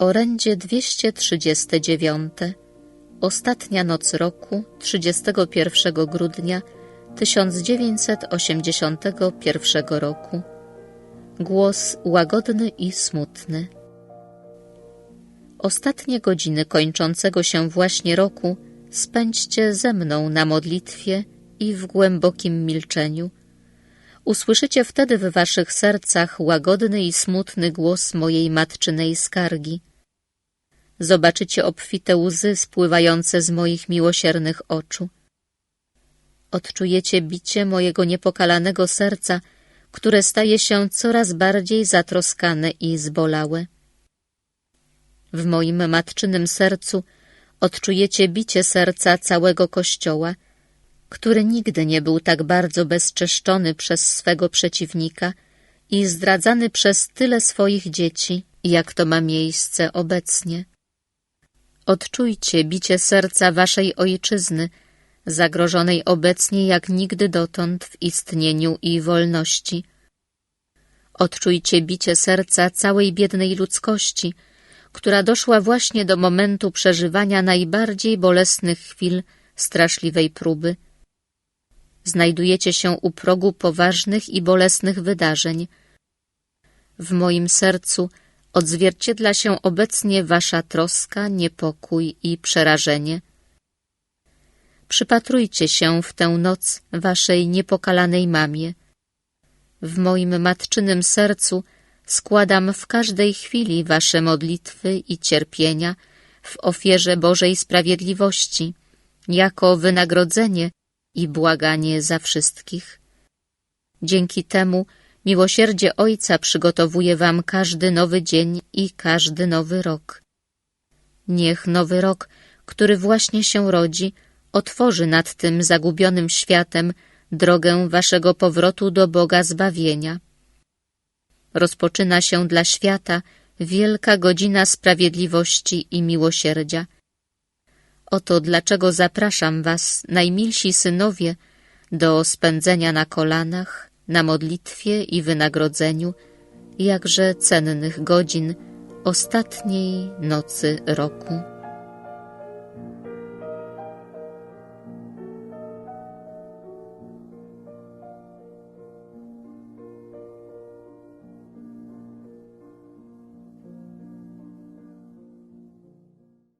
Orędzie 239. Ostatnia noc roku 31 grudnia 1981 roku. Głos łagodny i smutny. Ostatnie godziny kończącego się właśnie roku spędźcie ze mną na modlitwie i w głębokim milczeniu. Usłyszycie wtedy w waszych sercach łagodny i smutny głos mojej matczynej skargi. Zobaczycie obfite łzy spływające z moich miłosiernych oczu. Odczujecie bicie mojego niepokalanego serca, które staje się coraz bardziej zatroskane i zbolałe. W moim matczynym sercu odczujecie bicie serca całego Kościoła, który nigdy nie był tak bardzo bezczeszczony przez swego przeciwnika i zdradzany przez tyle swoich dzieci, jak to ma miejsce obecnie. Odczujcie bicie serca waszej ojczyzny, zagrożonej obecnie jak nigdy dotąd w istnieniu i wolności. Odczujcie bicie serca całej biednej ludzkości, która doszła właśnie do momentu przeżywania najbardziej bolesnych chwil straszliwej próby. Znajdujecie się u progu poważnych i bolesnych wydarzeń. W moim sercu odzwierciedla się obecnie wasza troska, niepokój i przerażenie. Przypatrujcie się w tę noc waszej niepokalanej mamie. W moim matczynym sercu składam w każdej chwili wasze modlitwy i cierpienia w ofierze Bożej Sprawiedliwości, jako wynagrodzenie i błaganie za wszystkich. Dzięki temu miłosierdzie Ojca przygotowuje wam każdy nowy dzień i każdy nowy rok. Niech nowy rok, który właśnie się rodzi, otworzy nad tym zagubionym światem drogę waszego powrotu do Boga zbawienia. Rozpoczyna się dla świata wielka godzina sprawiedliwości i miłosierdzia. Oto dlaczego zapraszam was, najmilsi synowie, do spędzenia na kolanach, na modlitwie i wynagrodzeniu jakże cennych godzin ostatniej nocy roku.